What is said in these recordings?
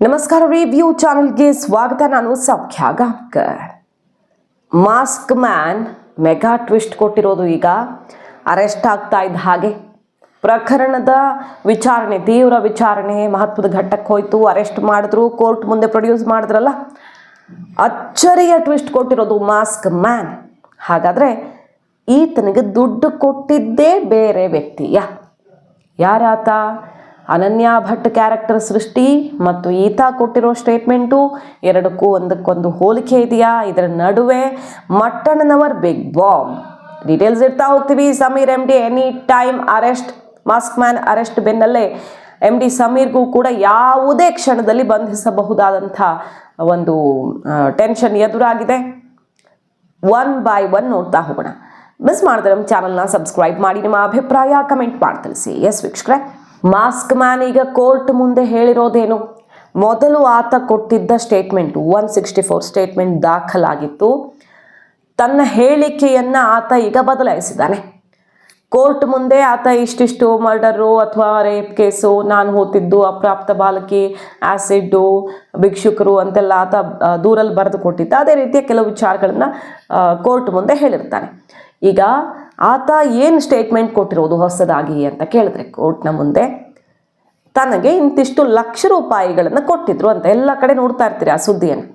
ನಮಸ್ಕಾರ ರಿವ್ಯೂ ಚಾನಲ್ಗೆ ಸ್ವಾಗತ. ನಾನು Saukhya Gaonkar mask man mega twist ಕೊಟ್ಟಿರೋದು ಈಗ ಅರೆಸ್ಟ್ ಆಗ್ತಾ ಇದ್ದ ಹಾಗೆ. ಪ್ರಕರಣದ ವಿಚಾರಣೆ, ತೀವ್ರ ವಿಚಾರಣೆ ಮಹತ್ವದ ಘಟ್ಟಕ್ಕೆ ಹೋಯ್ತು. ಅರೆಸ್ಟ್ ಮಾಡಿದ್ರು ಕೋರ್ಟ್ ಮುಂದೆ ಪ್ರೊಡ್ಯೂಸ್ ಮಾಡಿದ್ರಲ್ಲ? ಅಚ್ಚರಿಯ ಟ್ವಿಸ್ಟ್ ಕೊಟ್ಟಿರೋದು ಮಾಸ್ಕ್ ಮ್ಯಾನ್ ಹಾಗಾದರೆ ಈತನಿಗೆ ದುಡ್ಡು ಕೊಟ್ಟಿದ್ದೇ ಬೇರೆ ವ್ಯಕ್ತಿಯ. ಯಾರಾತ? ಅನನ್ಯ ಭಟ್ ಕ್ಯಾರೆಕ್ಟರ್ ಸೃಷ್ಟಿ ಮತ್ತು ಈತ ಕೊಟ್ಟಿರೋ ಸ್ಟೇಟ್ಮೆಂಟು ಎರಡಕ್ಕೂ ಒಂದಕ್ಕೊಂದು ಹೋಲಿಕೆ ಇದೆಯಾ? ಇದರ ನಡುವೆ ಮಟ್ಟಣ್ಣನವರ್ ಬಿಗ್ ಬಾಂಬ್ ಡೀಟೇಲ್ಸ್ ಇಡ್ತಾ ಹೋಗ್ತೀವಿ. Sameer M D any time arrest mask man arrest ಬೆನ್ನಲ್ಲೇ ಎಂ ಡಿ ಸಮೀರ್ಗೂ ಕೂಡ ಯಾವುದೇ ಕ್ಷಣದಲ್ಲಿ ಬಂಧಿಸಬಹುದಾದಂಥ ಒಂದು ಟೆನ್ಷನ್ ಎದುರಾಗಿದೆ. ಒನ್ ಬೈ ಒನ್ ನೋಡ್ತಾ ಹೋಗೋಣ. ಮಿಸ್ ಮಾಡಿದ್ರೆ ನಮ್ಮ ಚಾನಲ್ನ ಸಬ್ಸ್ಕ್ರೈಬ್ ಮಾಡಿ. ನಿಮ್ಮ ಅಭಿಪ್ರಾಯ ಕಮೆಂಟ್ ಮಾಡಿ. ತಿಳಿಸಿ. ಎಸ್ ವೀಕ್ಷಕರೇ. ಮಾಸ್ಕ್ ಮ್ಯಾನ್ ಈಗ ಕೋರ್ಟ್ ಮುಂದೆ ಹೇಳಿರೋದೇನು? ಮೊದಲು ಆತ ಕೊಟ್ಟಿದ್ದ statement one sixty four statement ದಾಖಲಾಗಿತ್ತು. ತನ್ನ ಹೇಳಿಕೆಯನ್ನು ಆತ ಈಗ ಬದಲಾಯಿಸಿದ್ದಾನೆ. ಕೋರ್ಟ್ ಮುಂದೆ ಆತ ಇಷ್ಟಿಷ್ಟು ಮರ್ಡರು ಅಥವಾ ರೇಪ್ ಕೇಸು ನಾನು ಹೋತಿದ್ದು, ಅಪ್ರಾಪ್ತ ಬಾಲಕಿ ಆ್ಯಸಿಡ್ಡು ಭಿಕ್ಷುಕರು ಅಂತೆಲ್ಲ ಆತ ದೂರಲ್ಲಿ ಬರೆದು ಕೊಟ್ಟಿದ್ದ. ಅದೇ ರೀತಿಯ ಕೆಲವು ವಿಚಾರಗಳನ್ನು ಕೋರ್ಟ್ ಮುಂದೆ ಹೇಳಿರ್ತಾನೆ. ಈಗ ಆತ ಏನು ಸ್ಟೇಟ್ಮೆಂಟ್ ಕೊಟ್ಟಿರೋದು ಹೊಸದಾಗಿ ಅಂತ ಕೇಳಿದ್ರೆ ಕೋರ್ಟ್ನ ಮುಂದೆ, ತನಗೆ ಇಂತಿಷ್ಟು ಲಕ್ಷ ರೂಪಾಯಿಗಳನ್ನು ಕೊಟ್ಟಿದ್ರು ಅಂತ ಎಲ್ಲ ಕಡೆ ನೋಡ್ತಾ ಇರ್ತೀರಿ ಆ ಸುದ್ದಿಯನ್ನು.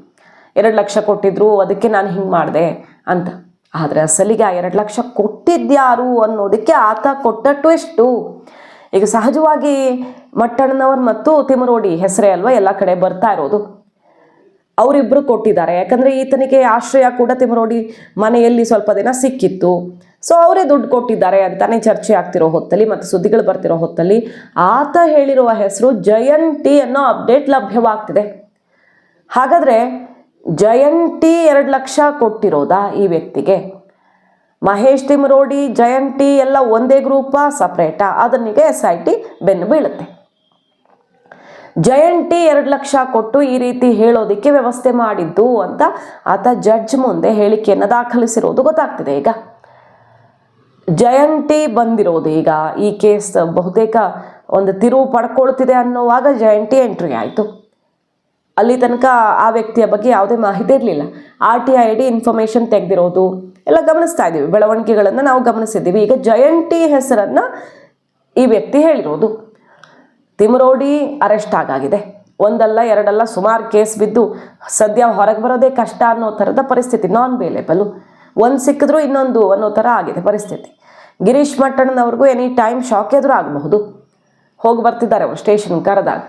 ಎರಡು ಲಕ್ಷ ಕೊಟ್ಟಿದ್ರು, ಅದಕ್ಕೆ ನಾನು ಹಿಂಗೆ ಮಾಡಿದೆ ಅಂತ. ಆದರೆ ಅಸಲಿಗೆ ಆ ಎರಡು ಲಕ್ಷ ಕೊಟ್ಟಿದ್ಯಾರು ಅನ್ನೋದಕ್ಕೆ ಆತ ಕೊಟ್ಟ ಎಷ್ಟು? ಈಗ ಸಹಜವಾಗಿ ಮಟ್ಟಣ್ಣನವರು ಮತ್ತು ತಿಮರೋಡಿ ಹೆಸರೇ ಅಲ್ವಾ ಎಲ್ಲ ಕಡೆ ಬರ್ತಾ ಇರೋದು. ಅವರಿಬ್ಬರು ಕೊಟ್ಟಿದ್ದಾರೆ. ಯಾಕಂದರೆ ಈತನಿಗೆ ಆಶ್ರಯ ಕೂಡ ತಿಮರೋಡಿ ಮನೆಯಲ್ಲಿ ಸ್ವಲ್ಪ ದಿನ ಸಿಕ್ಕಿತ್ತು. ಸೊ ಅವರೇ ದುಡ್ಡು ಕೊಟ್ಟಿದ್ದಾರೆ ಅಂತಾನೆ ಚರ್ಚೆ ಆಗ್ತಿರೋ ಹೊತ್ತಲ್ಲಿ ಮತ್ತು ಸುದ್ದಿಗಳು ಬರ್ತಿರೋ ಹೊತ್ತಲ್ಲಿ ಆತ ಹೇಳಿರುವ ಹೆಸರು ಜಯಂತಿ ಅನ್ನೋ ಅಪ್ಡೇಟ್ ಲಭ್ಯವಾಗ್ತಿದೆ. ಹಾಗಾದರೆ ಜಯಂತಿ ಎರಡು ಲಕ್ಷ ಕೊಟ್ಟಿರೋದಾ ಈ ವ್ಯಕ್ತಿಗೆ? ಮಹೇಶ್ ತಿಮರೋಡಿ, ಜಯಂತಿ ಎಲ್ಲ ಒಂದೇ ಗ್ರೂಪ ಸಪ್ರೇಟಾ ಅದನ್ನಿಗೆ ಎಸ್ ಐ ಟಿ ಬೆನ್ನು ಬೀಳುತ್ತೆ. ಜಯಂತಿ ಎರಡು ಲಕ್ಷ ಕೊಟ್ಟು ಈ ರೀತಿ ಹೇಳೋದಕ್ಕೆ ವ್ಯವಸ್ಥೆ ಮಾಡಿದ್ದು ಅಂತ ಆತ ಜಡ್ಜ್ ಮುಂದೆ ಹೇಳಿಕೆಯನ್ನು ದಾಖಲಿಸಿರೋದು ಗೊತ್ತಾಗ್ತಿದೆ ಈಗ. ಜಯಂತಿ ಬಂದಿರೋದು. ಈಗ ಈ ಕೇಸ್ ಬಹುತೇಕ ಒಂದು ತಿರುವು ಪಡ್ಕೊಳ್ತಿದೆ ಅನ್ನೋವಾಗ ಜಯಂತಿ ಎಂಟ್ರಿ ಆಯಿತು. ಅಲ್ಲಿ ತನಕ ಆ ವ್ಯಕ್ತಿಯ ಬಗ್ಗೆ ಯಾವುದೇ ಮಾಹಿತಿ ಇರಲಿಲ್ಲ. R T I D information ತೆಗೆದಿರೋದು. ಎಲ್ಲ ಗಮನಿಸ್ತಾ ಇದ್ದೀವಿ. ಬೆಳವಣಿಗೆಗಳನ್ನು ನಾವು ಗಮನಿಸಿದ್ದೀವಿ. ಈಗ ಜಯಂತಿ ಹೆಸರನ್ನು ಈ ವ್ಯಕ್ತಿ ಹೇಳಿರೋದು. ತಿಮರೋಡಿ ಅರೆಸ್ಟ್ ಆಗಾಗಿದೆ. ಒಂದಲ್ಲ ಎರಡಲ್ಲ ಸುಮಾರು ಕೇಸ್ ಬಿದ್ದು ಸದ್ಯ ಹೊರಗೆ ಬರೋದೇ ಕಷ್ಟ ಅನ್ನೋ ಥರದ ಪರಿಸ್ಥಿತಿ ನಾನ್ ಬೇಲೇಬಲು ಒಂದು ಸಿಕ್ಕಿದ್ರು ಇನ್ನೊಂದು ಅನ್ನೋ ಥರ ಆಗಿದೆ ಪರಿಸ್ಥಿತಿ. ಗಿರೀಶ್ ಮಟ್ಟಣ್ಣನವ್ರಿಗೂ ಎನಿ ಟೈಮ್ ಶಾಕ್ ಎದುರು ಆಗಬಹುದು. ಹೋಗಿ ಬರ್ತಿದ್ದಾರೆ ಅವರು ಸ್ಟೇಷನ್ ಕರೆದಾಗ.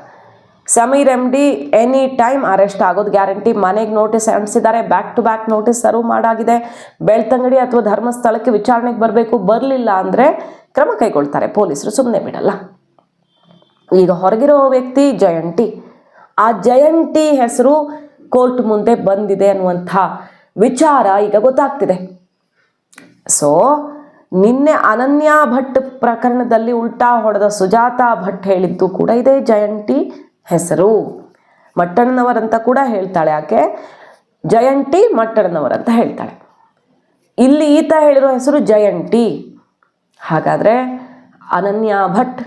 Sameer M D any time arrest ಆಗೋದು ಗ್ಯಾರಂಟಿ ಮನೆಗೆ ನೋಟಿಸ್ ಅಂಟಿಸಿದ್ದಾರೆ back to back notice serve ಮಾಡಾಗಿದೆ. Belthangady ಅಥವಾ ಧರ್ಮಸ್ಥಳಕ್ಕೆ ವಿಚಾರಣೆಗೆ ಬರಬೇಕು, ಬರಲಿಲ್ಲ ಅಂದರೆ ಕ್ರಮ ಕೈಗೊಳ್ತಾರೆ ಪೊಲೀಸರು ಸುಮ್ಮನೆ ಬಿಡಲ್ಲ. ಈಗ ಹೊರಗಿರೋ ವ್ಯಕ್ತಿ ಜಯಂತಿ. ಆ ಜಯಂತಿ ಹೆಸರು ಕೋರ್ಟ್ ಮುಂದೆ ಬಂದಿದೆ ಅನ್ನುವಂಥ ವಿಚಾರ ಈಗ ಗೊತ್ತಾಗ್ತಿದೆ. ಸೊ ನಿನ್ನೆ ಅನನ್ಯ ಭಟ್ ಪ್ರಕರಣದಲ್ಲಿ ಉಲ್ಟಾ ಹೊಡೆದ ಸುಜಾತಾ ಭಟ್ ಹೇಳಿದ್ದು ಕೂಡ ಇದೆ ಜಯಂತಿ ಹೆಸರು. ಮಟ್ಟಣ್ಣನವರಂತ ಕೂಡ ಹೇಳ್ತಾಳೆ ಆಕೆ. ಜಯಂತಿ ಮಟ್ಟಣ್ಣನವರಂತ ಹೇಳ್ತಾಳೆ. ಇಲ್ಲಿ ಈತ ಹೇಳಿರೋ ಹೆಸರು ಜಯಂತಿ. ಹಾಗಾದರೆ ಅನನ್ಯ ಭಟ್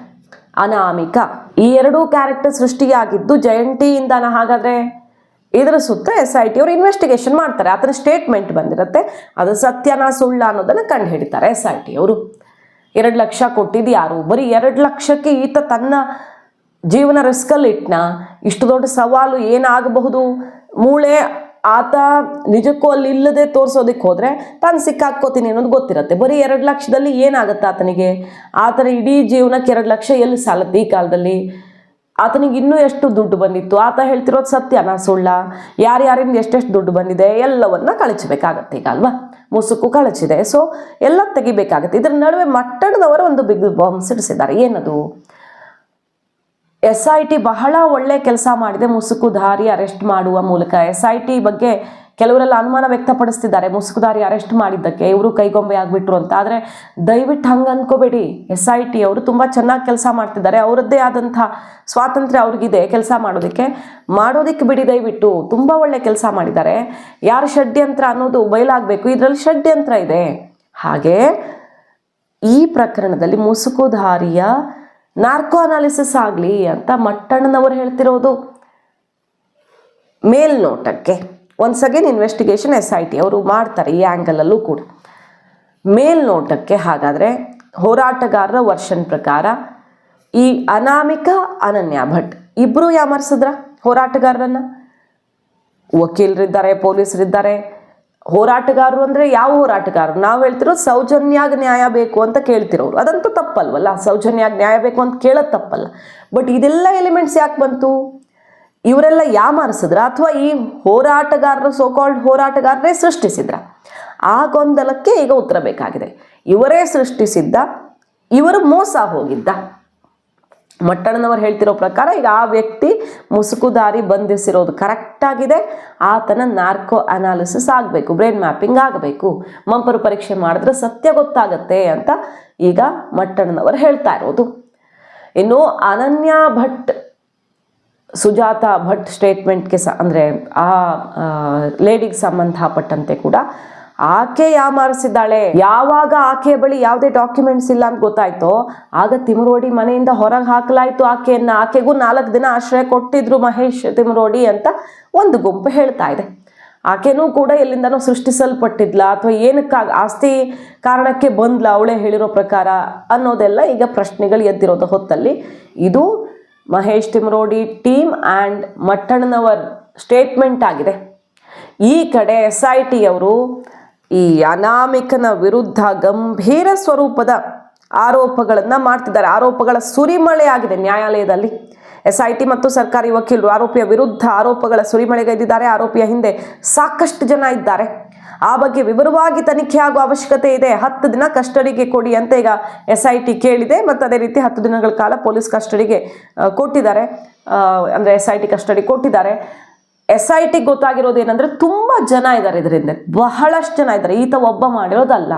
ಅನಾಮಿಕ. ಈ ಎರಡೂ ಕ್ಯಾರೆಕ್ಟರ್ ಸೃಷ್ಟಿಯಾಗಿದ್ದು ಜಯಂತಿಯಿಂದನ ಹಾಗಾದರೆ? ಇದರ ಸುತ್ತ ಎಸ್ ಐ ಟಿ ಅವರು ಇನ್ವೆಸ್ಟಿಗೇಷನ್ ಮಾಡ್ತಾರೆ. ಆತನ ಸ್ಟೇಟ್ಮೆಂಟ್ ಬಂದಿರುತ್ತೆ. ಅದು ಸತ್ಯನ ಸುಳ್ಳ ಅನ್ನೋದನ್ನು ಕಂಡು ಹಿಡಿತಾರೆ ಎಸ್ ಐ ಟಿ ಅವರು. ಎರಡು ಲಕ್ಷ ಕೊಟ್ಟಿದ್ದು ಯಾರು? ಬರೀ ಎರಡು ಲಕ್ಷಕ್ಕೆ ಈತ ತನ್ನ ಜೀವನ ರಿಸ್ಕಲ್ಲಿ ಇಟ್ನ. ಇಷ್ಟು ದೊಡ್ಡ ಸವಾಲು ಏನಾಗಬಹುದು? ಮೂಳೆ ಆತ ನಿಜಕ್ಕೂ ಅಲ್ಲಿ ಇಲ್ಲದೆ ತೋರಿಸೋದಕ್ಕೆ ಹೋದರೆ ತಾನು ಸಿಕ್ಕಾಕ್ಕೋತೀನಿ ಅನ್ನೋದು ಗೊತ್ತಿರುತ್ತೆ. ಬರೀ ಎರಡು ಲಕ್ಷದಲ್ಲಿ ಏನಾಗುತ್ತೆ ಆತನಿಗೆ? ಆತನ ಇಡೀ ಜೀವನಕ್ಕೆ ಎರಡು ಲಕ್ಷ ಎಲ್ಲಿ ಸಾಲತ್ತೆ ಈ ಕಾಲದಲ್ಲಿ? ಆತನಿಗೆ ಇನ್ನೂ ಎಷ್ಟು ದುಡ್ಡು ಬಂದಿತ್ತು? ಆತ ಹೇಳ್ತಿರೋದು ಸತ್ಯನಾ ಸುಳ್ಳ? ಯಾರ್ಯಾರಿಂದ ಎಷ್ಟೆಷ್ಟು ದುಡ್ಡು ಬಂದಿದೆ? ಎಲ್ಲವನ್ನ ಕಳಚಬೇಕಾಗತ್ತೆ ಈಗ ಅಲ್ವಾ? ಮುಸುಕು ಕಳಚಿದೆ. ಸೊ ಎಲ್ಲ ತೆಗಿಬೇಕಾಗತ್ತೆ. ಇದರ ನಡುವೆ ಮಟ್ಟಣದವರು ಒಂದು ಬಿಗ್ ಬಾಂಬ್ ಸಿಡಿಸಿದ್ದಾರೆ ಏನದು? ಎಸ್ ಐ ಟಿ ಬಹಳ ಒಳ್ಳೆ ಕೆಲಸ ಮಾಡಿದೆ. ಮುಸುಕುಧಾರಿ ಅರೆಸ್ಟ್ ಮಾಡುವ ಮೂಲಕ. ಎಸ್ ಐ ಟಿ ಬಗ್ಗೆ ಕೆಲವರೆಲ್ಲ ಅನುಮಾನ ವ್ಯಕ್ತಪಡಿಸ್ತಿದ್ದಾರೆ. ಮುಸುಕುಧಾರಿ ಅರೆಸ್ಟ್ ಮಾಡಿದ್ದಕ್ಕೆ ಇವರು ಕೈಗೊಂಬೆ ಆಗಿಬಿಟ್ರು ಅಂತ. ಆದರೆ ದಯವಿಟ್ಟು ಹಂಗೆ ಅನ್ಕೋಬೇಡಿ. ಎಸ್ ಐ ಟಿ ಅವರು ತುಂಬ ಚೆನ್ನಾಗಿ ಕೆಲಸ ಮಾಡ್ತಿದ್ದಾರೆ. ಅವರದ್ದೇ ಆದಂಥ ಸ್ವಾತಂತ್ರ್ಯ ಅವ್ರಿಗಿದೆ ಕೆಲಸ ಮಾಡೋದಕ್ಕೆ. ಮಾಡೋದಕ್ಕೆ ಬಿಡಿ ದಯವಿಟ್ಟು. ತುಂಬ ಒಳ್ಳೆ ಕೆಲಸ ಮಾಡಿದ್ದಾರೆ. ಯಾರು ಷಡ್ಯಂತ್ರ ಅನ್ನೋದು ಬಯಲಾಗಬೇಕು. ಇದರಲ್ಲಿ ಷಡ್ಯಂತ್ರ ಇದೆ. ಹಾಗೆ ಈ ಪ್ರಕರಣದಲ್ಲಿ ಮುಸುಕುಧಾರಿಯ ನಾರ್ಕೋ ಅನಾಲಿಸಿಸ್ ಆಗಲಿ ಅಂತ ಮಟ್ಟಣ್ಣನವರು ಹೇಳ್ತಿರೋದು. ಮೇಲ್ನೋಟಕ್ಕೆ. Once again investigation S I T ಅವರು ಮಾಡ್ತಾರೆ ಈ ಆ್ಯಂಗಲಲ್ಲೂ ಕೂಡ. ಮೇಲ್ನೋಟಕ್ಕೆ ಹಾಗಾದರೆ ಹೋರಾಟಗಾರರ ವರ್ಷನ್ ಪ್ರಕಾರ ಈ ಅನಾಮಿಕ ಅನನ್ಯ ಭಟ್ ಇಬ್ಬರು ಯಾಮರ್ಸಿದ್ರ ಹೋರಾಟಗಾರರನ್ನು? ವಕೀಲರಿದ್ದಾರೆ, ಪೊಲೀಸರಿದ್ದಾರೆ. ಹೋರಾಟಗಾರರು ಅಂದರೆ ಯಾವ ಹೋರಾಟಗಾರರು? ನಾವು ಹೇಳ್ತಿರೋ ಸೌಜನ್ಯಾಗ ನ್ಯಾಯ ಬೇಕು ಅಂತ ಕೇಳ್ತಿರೋರು. ಅದಂತೂ ತಪ್ಪಲ್ವಲ್ಲ? ಸೌಜನ್ಯಾಗ ನ್ಯಾಯ ಬೇಕು ಅಂತ ಕೇಳೋದು ತಪ್ಪಲ್ಲ. ಬಟ್ ಇದೆಲ್ಲ ಎಲಿಮೆಂಟ್ಸ್ ಯಾಕೆ ಬಂತು? ಇವರೆಲ್ಲ ಯಾಮಾರಿಸಿದ್ರ ಅಥವಾ ಈ ಹೋರಾಟಗಾರರು ಸೋಕಾಲ್ಡ್ ಹೋರಾಟಗಾರರೇ ಸೃಷ್ಟಿಸಿದ್ರ? ಆ ಗೊಂದಲಕ್ಕೆ ಈಗ ಉತ್ತರ ಬೇಕಾಗಿದೆ. ಇವರೇ ಸೃಷ್ಟಿಸಿದ್ದ, ಇವರು ಮೋಸ ಹೋಗಿದ್ದ. ಮಟ್ಟಣ್ಣನವರು ಹೇಳ್ತಿರೋ ಪ್ರಕಾರ ಈಗ ಆ ವ್ಯಕ್ತಿ ಮುಸುಕುದಾರಿ ಬಂಧಿಸಿರೋದು ಕರೆಕ್ಟ್ ಆಗಿದೆ. ಆತನ ನಾರ್ಕೋ ಅನಾಲಿಸಿಸ್ ಆಗಬೇಕು ಬ್ರೈನ್ ಮ್ಯಾಪಿಂಗ್ ಆಗಬೇಕು. ಮಂಪರು ಪರೀಕ್ಷೆ ಮಾಡಿದ್ರೆ ಸತ್ಯ ಗೊತ್ತಾಗತ್ತೆ ಅಂತ ಈಗ ಮಟ್ಟಣ್ಣನವರು ಹೇಳ್ತಾ ಇರೋದು. ಇನ್ನು ಅನನ್ಯ ಭಟ್ ಸುಜಾತ ಭಟ್ ಸ್ಟೇಟ್ಮೆಂಟ್ಗೆ ಸ ಅಂದರೆ ಆ ಲೇಡಿಗೆ ಸಂಬಂಧಪಟ್ಟಂತೆ ಕೂಡ ಆಕೆ ಯಾಮಾರಿಸಿದ್ದಾಳೆ? ಯಾವಾಗ ಆಕೆಯ ಬಳಿ ಯಾವುದೇ ಡಾಕ್ಯುಮೆಂಟ್ಸ್ ಇಲ್ಲ ಅಂತ ಗೊತ್ತಾಯ್ತೋ, ಆಗ ತಿಮರೋಡಿ ಮನೆಯಿಂದ ಹೊರಗೆ ಹಾಕಲಾಯಿತು ಆಕೆಯನ್ನು. ಆಕೆಗೂ ನಾಲ್ಕು ದಿನ ಆಶ್ರಯ ಕೊಟ್ಟಿದ್ರು ಮಹೇಶ್ ತಿಮರೋಡಿ ಅಂತ ಒಂದು ಗುಂಪು ಹೇಳ್ತಾ ಇದೆ. ಆಕೆನೂ ಕೂಡ ಎಲ್ಲಿಂದನೂ ಸೃಷ್ಟಿಸಲ್ಪಟ್ಟಿದ್ಲ ಅಥವಾ ಏನಕ್ಕಾಗ ಆಸ್ತಿ ಕಾರಣಕ್ಕೆ ಬಂದ್ಲ ಅವಳೇ ಹೇಳಿರೋ ಪ್ರಕಾರ ಅನ್ನೋದೆಲ್ಲ ಈಗ ಪ್ರಶ್ನೆಗಳು ಎದ್ದಿರೋದು ಹೊತ್ತಲ್ಲಿ. ಇದು Mahesh Thimarodi team and Mattannavar statement ಆಗಿದೆ. ಈ ಕಡೆ ಎಸ್ ಐ ಟಿಯವರು ಈ ಅನಾಮಿಕನ ವಿರುದ್ಧ ಗಂಭೀರ ಸ್ವರೂಪದ ಆರೋಪಗಳನ್ನು ಮಾಡ್ತಿದ್ದಾರೆ. ಆರೋಪಗಳ ಸುರಿಮಳೆ ಆಗಿದೆ ನ್ಯಾಯಾಲಯದಲ್ಲಿ. ಎಸ್ ಐ ಟಿ ಮತ್ತು ಸರ್ಕಾರಿ ವಕೀಲರು ಆರೋಪಿಯ ವಿರುದ್ಧ ಆರೋಪಗಳ ಸುರಿಮಳೆಗೈದಿದ್ದಾರೆ. ಆರೋಪಿಯ ಹಿಂದೆ ಸಾಕಷ್ಟು ಜನ ಇದ್ದಾರೆ. ಆ ಬಗ್ಗೆ ವಿವರವಾಗಿ ತನಿಖೆ ಆಗುವ ಅವಶ್ಯಕತೆ ಇದೆ. ಹತ್ತು ದಿನ ಕಸ್ಟಡಿಗೆ ಕೊಡಿ ಅಂತ ಈಗ ಎಸ್ ಐ ಟಿ ಕೇಳಿದೆ. ಮತ್ತು ಅದೇ ರೀತಿ ಹತ್ತು ದಿನಗಳ ಕಾಲ ಪೊಲೀಸ್ ಕಸ್ಟಡಿಗೆ ಕೊಟ್ಟಿದ್ದಾರೆ. ಅಂದರೆ ಎಸ್ ಐ ಟಿ ಕಸ್ಟಡಿ ಕೊಟ್ಟಿದ್ದಾರೆ. ಎಸ್ ಐ ಟಿ ಗೊತ್ತಾಗಿರೋದು ಏನಂದರೆ ತುಂಬ ಜನ ಇದ್ದಾರೆ ಇದರಿಂದ. ಬಹಳಷ್ಟು ಜನ ಇದ್ದಾರೆ ಈತ ಒಬ್ಬ ಮಾಡಿರೋದಲ್ಲ.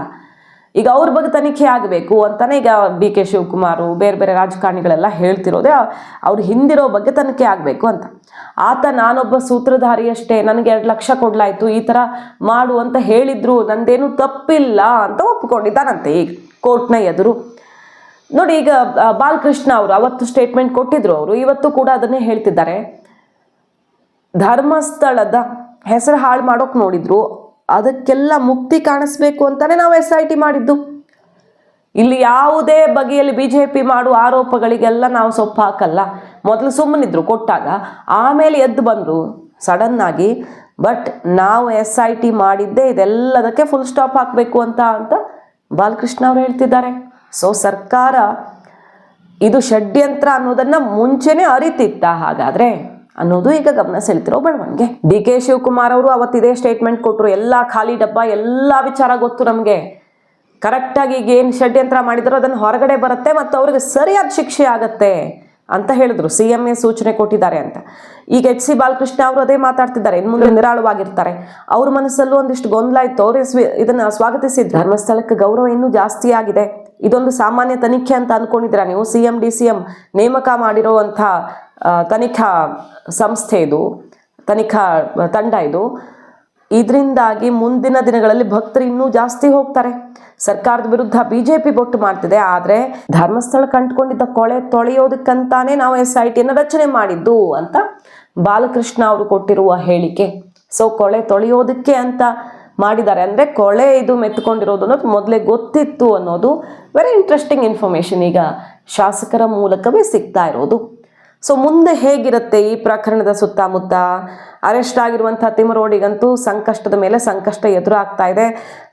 ಈಗ ಅವ್ರ ಬಗ್ಗೆ ತನಿಖೆ ಆಗಬೇಕು ಅಂತಾನೆ ಈಗ ಡಿ ಕೆ ಶಿವಕುಮಾರು, ಬೇರೆ ಬೇರೆ ರಾಜಕಾರಣಿಗಳೆಲ್ಲ ಹೇಳ್ತಿರೋದೇ ಅವ್ರು ಹಿಂದಿರೋ ಬಗ್ಗೆ ತನಿಖೆ ಆಗಬೇಕು ಅಂತ. ಆತ ನಾನೊಬ್ಬ ಸೂತ್ರಧಾರಿಯಷ್ಟೇ, ನನಗೆ ಎರಡು ಲಕ್ಷ ಕೊಡ್ಲಾಯ್ತು, ಈ ಥರ ಮಾಡು ಅಂತ ಹೇಳಿದ್ರು, ನಂದೇನು ತಪ್ಪಿಲ್ಲ ಅಂತ ಒಪ್ಕೊಂಡಿದ್ದಾನಂತೆ ಈಗ ಕೋರ್ಟ್ನ ಎದುರು. ನೋಡಿ ಈಗ ಬಾಲಕೃಷ್ಣ ಅವರು ಅವತ್ತು ಸ್ಟೇಟ್ಮೆಂಟ್ ಕೊಟ್ಟಿದ್ರು ಅವರು, ಇವತ್ತು ಕೂಡ ಅದನ್ನೇ ಹೇಳ್ತಿದ್ದಾರೆ. ಧರ್ಮಸ್ಥಳದ ಹೆಸರು ಹಾಳು ಮಾಡೋಕೆ ನೋಡಿದ್ರು ಅದಕ್ಕೆಲ್ಲ ಮುಕ್ತಿ ಕಾಣಿಸ್ಬೇಕು ಅಂತಾನೆ ನಾವು ಎಸ್ ಐ ಟಿ ಮಾಡಿದ್ದು. ಇಲ್ಲಿ ಯಾವುದೇ ಬಗೆಯಲ್ಲಿ ಬಿ ಜೆ ಪಿ ಮಾಡುವ ಆರೋಪಗಳಿಗೆಲ್ಲ ನಾವು ಸೊಪ್ಪು ಹಾಕಲ್ಲ ಮೊದಲು ಸುಮ್ಮನಿದ್ರು, ಕೊಟ್ಟಾಗ. ಆಮೇಲೆ ಎದ್ದು ಬಂದರು ಸಡನ್ ಆಗಿ ಬಟ್ ನಾವು ಎಸ್ ಐ ಟಿ ಮಾಡಿದ್ದೇ ಇದೆಲ್ಲದಕ್ಕೆ ಫುಲ್ ಸ್ಟಾಪ್ ಹಾಕಬೇಕು ಅಂತ ಅಂತ ಬಾಲಕೃಷ್ಣ ಅವರು ಹೇಳ್ತಿದ್ದಾರೆ. ಸೊ ಸರ್ಕಾರ ಇದು ಷಡ್ಯಂತ್ರ ಅನ್ನೋದನ್ನ ಮುಂಚೆನೇ ಅರಿತಿತ್ತ ಹಾಗಾದ್ರೆ. ಅನ್ನೋದು ಈಗ ಗಮನ ಸೆಳೆತಿರೋ ಬೆಳವಣಿಗೆ ಡಿ ಕೆ ಶಿವಕುಮಾರ್ ಅವರು ಅವತ್ತು ಇದೇ ಸ್ಟೇಟ್ಮೆಂಟ್ ಕೊಟ್ಟರು ಎಲ್ಲ ಖಾಲಿ ಡಬ್ಬ, ಎಲ್ಲ ವಿಚಾರ ಗೊತ್ತು ನಮಗೆ. ಕರೆಕ್ಟಾಗಿ ಈಗ ಏನು ಷಡ್ಯಂತ್ರ ಮಾಡಿದ್ರು ಅದನ್ನು ಹೊರಗಡೆ ಬರುತ್ತೆ ಮತ್ತು ಅವ್ರಿಗೆ ಸರಿಯಾದ ಶಿಕ್ಷೆ ಆಗತ್ತೆ ಅಂತ ಹೇಳಿದ್ರು. ಸಿ ಎಂ ಎ ಸೂಚನೆ ಕೊಟ್ಟಿದ್ದಾರೆ ಅಂತ. ಈಗ ಎಚ್ ಸಿ ಬಾಲಕೃಷ್ಣ ಅವರು ಅದೇ ಮಾತಾಡ್ತಿದ್ದಾರೆ. ಇನ್ನು ಮುಂದೆ ನಿರಾಳವಾಗಿರ್ತಾರೆ. ಅವ್ರ ಮನಸ್ಸಲ್ಲೂ ಒಂದಿಷ್ಟು ಗೊಂದಲ ಇತ್ತು. ಅವರೇ ಸ್ವಿ- ಇದನ್ನ ಸ್ವಾಗತಿಸಿದ್ರು. ಧರ್ಮಸ್ಥಳಕ್ಕೆ ಗೌರವ ಇನ್ನೂ ಜಾಸ್ತಿ ಆಗಿದೆ. ಇದೊಂದು ಸಾಮಾನ್ಯ ತನಿಖೆ ಅಂತ ಅನ್ಕೊಂಡಿದ್ದೀರಾ ನೀವು? C M D C M ನೇಮಕ ಮಾಡಿರೋವಂಥ ತನಿಖಾ ಸಂಸ್ಥೆ ಇದು, ತನಿಖಾ ತಂಡ ಇದು. ಇದರಿಂದಾಗಿ ಮುಂದಿನ ದಿನಗಳಲ್ಲಿ ಭಕ್ತರು ಇನ್ನೂ ಜಾಸ್ತಿ ಹೋಗ್ತಾರೆ. ಸರ್ಕಾರದ ವಿರುದ್ಧ ಬಿ ಜೆ ಪಿ ಬೊಟ್ಟು ಮಾಡ್ತಿದೆ, ಆದರೆ ಧರ್ಮಸ್ಥಳ ಕಂಡುಕೊಂಡಿದ್ದ ಕೊಳೆ ತೊಳೆಯೋದಕ್ಕಂತಾನೆ ನಾವು ಎಸ್ ಐ ಟಿಯನ್ನು ರಚನೆ ಮಾಡಿದ್ದು ಅಂತ ಬಾಲಕೃಷ್ಣ ಅವರು ಕೊಟ್ಟಿರುವ ಹೇಳಿಕೆ. ಸೊ ಕೊಳೆ ತೊಳೆಯೋದಕ್ಕೆ ಅಂತ ಮಾಡಿದ್ದಾರೆ. ಅಂದರೆ ಕೊಳೆ ಇದು ಮೆತ್ಕೊಂಡಿರೋದು ಅನ್ನೋದು ಮೊದಲೇ ಗೊತ್ತಿತ್ತು ಅನ್ನೋದು ವೆರಿ ಇಂಟ್ರೆಸ್ಟಿಂಗ್ ಇನ್ಫಾರ್ಮೇಷನ್ ಈಗ ಶಾಸಕರ ಮೂಲಕವೇ ಸಿಗ್ತಾ ಇರೋದು. ಸೊ ಮುಂದೆ ಹೇಗಿರುತ್ತೆ ಈ ಪ್ರಕರಣದ ಸುತ್ತಮುತ್ತ? ಅರೆಸ್ಟ್ ಆಗಿರುವಂಥ ತಿಮರೋಡಿಗಂತೂ ಸಂಕಷ್ಟದ ಮೇಲೆ ಸಂಕಷ್ಟ ಎದುರಾಗ್ತಾ ಇದೆ.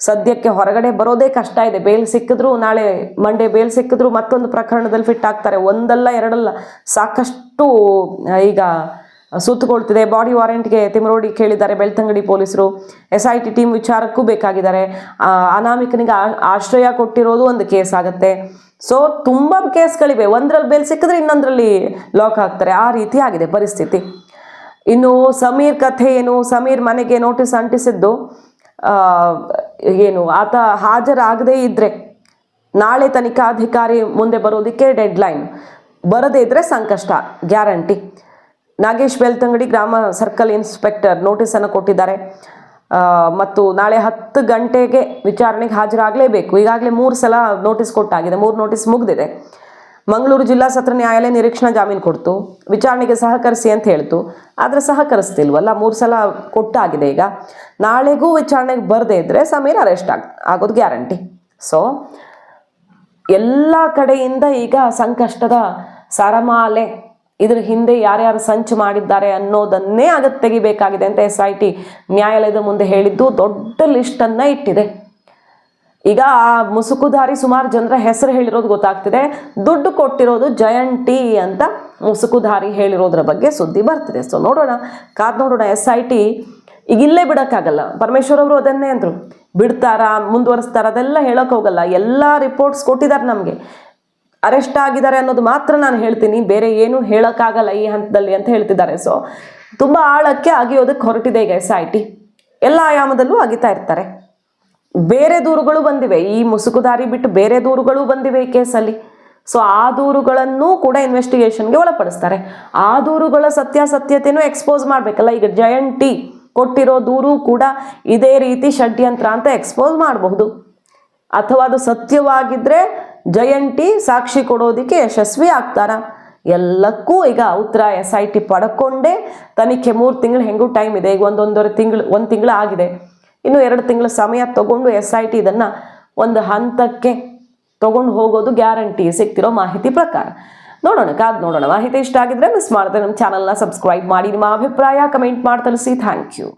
ಸದ್ಯಕ್ಕೆ ಹೊರಗಡೆ ಬರೋದೇ ಕಷ್ಟ ಇದೆ. ಬೇಲ್ ಸಿಕ್ಕಿದ್ರು ನಾಳೆ ಮಂಡೆ ಬೇಲ್ ಸಿಕ್ಕಿದ್ರು ಮತ್ತೊಂದು ಪ್ರಕರಣದಲ್ಲಿ ಫಿಟ್ ಆಗ್ತಾರೆ. ಒಂದಲ್ಲ, ಎರಡಲ್ಲ, ಸಾಕಷ್ಟು ಈಗ ಸುತ್ತುಕೊಳ್ತಿದೆ. ಬಾಡಿ ವಾರೆಂಟ್ಗೆ ತಿಮರೋಡಿ ಕೇಳಿದ್ದಾರೆ. ಬೆಳ್ತಂಗಡಿ ಪೊಲೀಸರು ಎಸ್ ಐ ಟಿ ಟೀಮ್ ವಿಚಾರಕ್ಕೂ ಬೇಕಾಗಿದ್ದಾರೆ. ಅನಾಮಿಕನಿಗೆ ಆಶ್ರಯ ಕೊಟ್ಟಿರೋದು ಒಂದು ಕೇಸ್ ಆಗುತ್ತೆ. ಸೊ, ತುಂಬ ಕೇಸ್ಗಳಿವೆ. ಒಂದರಲ್ಲಿ ಬೇಲ್ ಸಿಕ್ಕಿದ್ರೆ ಇನ್ನೊಂದರಲ್ಲಿ ಲಾಕ್ ಆಗ್ತಾರೆ. ಆ ರೀತಿ ಆಗಿದೆ ಪರಿಸ್ಥಿತಿ. ಇನ್ನು ಸಮೀರ್ ಕಥೆ ಏನು? ಸಮೀರ್ ಮನೆಗೆ ನೋಟಿಸ್ ಅಂಟಿಸಿದ್ದು ಏನು, ಆತ ಹಾಜರಾಗದೇ ಇದ್ರೆ ನಾಳೆ ತನಿಖಾಧಿಕಾರಿ ಮುಂದೆ ಬರೋದಕ್ಕೆ ಡೆಡ್ಲೈನ್. ಬರದೇ ಇದ್ರೆ ಸಂಕಷ್ಟ, ಗ್ಯಾರಂಟಿ. ನಾಗೇಶ್ ಬೆಳ್ತಂಗಡಿ ಗ್ರಾಮ ಸರ್ಕಲ್ ಇನ್ಸ್ಪೆಕ್ಟರ್ ನೋಟಿಸನ್ನು ಕೊಟ್ಟಿದ್ದಾರೆ. ಮತ್ತು ನಾಳೆ ಹತ್ತು ಗಂಟೆಗೆ ವಿಚಾರಣೆಗೆ ಹಾಜರಾಗಲೇಬೇಕು. ಈಗಾಗಲೇ ಮೂರು ಸಲ ನೋಟಿಸ್ ಕೊಟ್ಟಾಗಿದೆ. ಮೂರು ನೋಟಿಸ್ ಮುಗಿದಿದೆ. ಮಂಗಳೂರು ಜಿಲ್ಲಾ ಸತ್ರ ನ್ಯಾಯಾಲಯ ನಿರೀಕ್ಷಣಾ ಜಾಮೀನು ಕೊಡ್ತು. ವಿಚಾರಣೆಗೆ ಸಹಕರಿಸಿ ಅಂತ ಹೇಳ್ತು. ಆದರೆ ಸಹಕರಿಸ್ತಿಲ್ವಲ್ಲ? ಮೂರು ಸಲ ಕೊಟ್ಟಾಗಿದೆ ಈಗ. ನಾಳೆಗೂ ವಿಚಾರಣೆಗೆ ಬರದೇ ಇದ್ದರೆ ಸಮೀರ್ ಅರೆಸ್ಟ್ ಆಗ, ಆಗೋದು ಗ್ಯಾರಂಟಿ. ಸೊ ಎಲ್ಲ ಕಡೆಯಿಂದ ಈಗ ಸಂಕಷ್ಟದ ಸರಮಾಲೆ ಇದ್ರ ಹಿಂದೆ ಯಾರ್ಯಾರು ಸಂಚು ಮಾಡಿದ್ದಾರೆ ಅನ್ನೋದನ್ನೇ ಅಗತ್ಯ ತೆಗಿಬೇಕಾಗಿದೆ ಅಂತ ಎಸ್ ಐ ಟಿ ನ್ಯಾಯಾಲಯದ ಮುಂದೆ ಹೇಳಿದ್ದು ದೊಡ್ಡ ಲಿಸ್ಟನ್ನು ಇಟ್ಟಿದೆ. ಈಗ ಆ ಮುಸುಕುಧಾರಿ ಸುಮಾರು ಜನರ ಹೆಸರು ಹೇಳಿರೋದು ಗೊತ್ತಾಗ್ತಿದೆ. ದುಡ್ಡು ಕೊಟ್ಟಿರೋದು ಜಯಂಟಿ ಅಂತ ಮುಸುಕುಧಾರಿ ಹೇಳಿರೋದ್ರ ಬಗ್ಗೆ ಸುದ್ದಿ ಬರ್ತಿದೆ. ಸೊ ನೋಡೋಣ. ಕಾದ್ ನೋಡೋಣ ಎಸ್ ಐ ಟಿ ಈಗ ಇಲ್ಲೇ ಬಿಡೋಕ್ಕಾಗಲ್ಲ. ಪರಮೇಶ್ವರ್ ಅವರು ಅದನ್ನೇ ಅಂದರು. ಬಿಡ್ತಾರಾ, ಮುಂದುವರಿಸ್ತಾರ ಅದೆಲ್ಲ ಹೇಳೋಕ್ಕೋಗಲ್ಲ ಎಲ್ಲ ರಿಪೋರ್ಟ್ಸ್ ಕೊಟ್ಟಿದ್ದಾರೆ ನಮಗೆ. ಅರೆಸ್ಟ್ ಆಗಿದ್ದಾರೆ ಅನ್ನೋದು ಮಾತ್ರ ನಾನು ಹೇಳ್ತೀನಿ. ಬೇರೆ ಏನು ಹೇಳೋಕ್ಕಾಗಲ್ಲ ಈ ಹಂತದಲ್ಲಿ ಅಂತ ಹೇಳ್ತಿದ್ದಾರೆ. ಸೊ ತುಂಬ ಆಳಕ್ಕೆ ಅಗಿಯೋದಕ್ಕೆ ಹೊರಟಿದೆ ಈಗ ಎಸ್ ಐ ಟಿ ಎಲ್ಲ ಆಯಾಮದಲ್ಲೂ ಅಗಿತಾ ಇರ್ತಾರೆ. ಬೇರೆ ದೂರುಗಳು ಬಂದಿವೆ. ಈ ಮುಸುಕುದಾರಿ ಬಿಟ್ಟು ಬೇರೆ ದೂರುಗಳು ಬಂದಿವೆ ಈ ಕೇಸಲ್ಲಿ. ಸೊ ಆ ದೂರುಗಳನ್ನು ಕೂಡ ಇನ್ವೆಸ್ಟಿಗೇಷನ್ಗೆ ಒಳಪಡಿಸ್ತಾರೆ. ಆ ದೂರುಗಳ ಸತ್ಯಾಸತ್ಯತೆಯೂ ಎಕ್ಸ್ಪೋಸ್ ಮಾಡಬೇಕಲ್ಲ. ಈಗ ಜಯಂಟಿ ಕೊಟ್ಟಿರೋ ದೂರು ಕೂಡ ಇದೇ ರೀತಿ ಷಡ್ಯಂತ್ರ ಅಂತ ಎಕ್ಸ್ಪೋಸ್ ಮಾಡಬಹುದು. ಅಥವಾ ಅದು ಸತ್ಯವಾಗಿದ್ದರೆ ಜಯಂಟಿ ಸಾಕ್ಷಿ ಕೊಡೋದಕ್ಕೆ ಯಶಸ್ವಿ ಆಗ್ತಾರ. ಎಲ್ಲಕ್ಕೂ ಈಗ ಉತ್ತರ ಎಸ್ ಐ ಟಿ ಪಡ್ಕೊಂಡೇ. ತನಿಖೆ ಮೂರು ತಿಂಗಳು ಹೆಂಗೂ ಟೈಮ್ ಇದೆ. ಈಗ ಒಂದೊಂದೂವರೆ ತಿಂಗಳು, ಒಂದು ತಿಂಗಳು ಆಗಿದೆ. ಇನ್ನು ಎರಡು ತಿಂಗಳ ಸಮಯ ತಗೊಂಡು ಎಸ್ ಐ ಟಿ ಇದನ್ನು ಒಂದು ಹಂತಕ್ಕೆ ತಗೊಂಡು ಹೋಗೋದು ಗ್ಯಾರಂಟಿ ಸಿಗ್ತಿರೋ ಮಾಹಿತಿ ಪ್ರಕಾರ. ನೋಡೋಣ, ಕಾದ್ ನೋಡೋಣ. ಮಾಹಿತಿ ಇಷ್ಟ ಆಗಿದ್ರೆ ಮಿಸ್ ಮಾಡದೆ ನಮ್ಮ ಚಾನಲ್ನ ಸಬ್ಸ್ಕ್ರೈಬ್ ಮಾಡಿ. ನಿಮ್ಮ ಅಭಿಪ್ರಾಯ ಕಮೆಂಟ್ ಮಾಡಿ, ತಿಳಿಸಿ. Thank you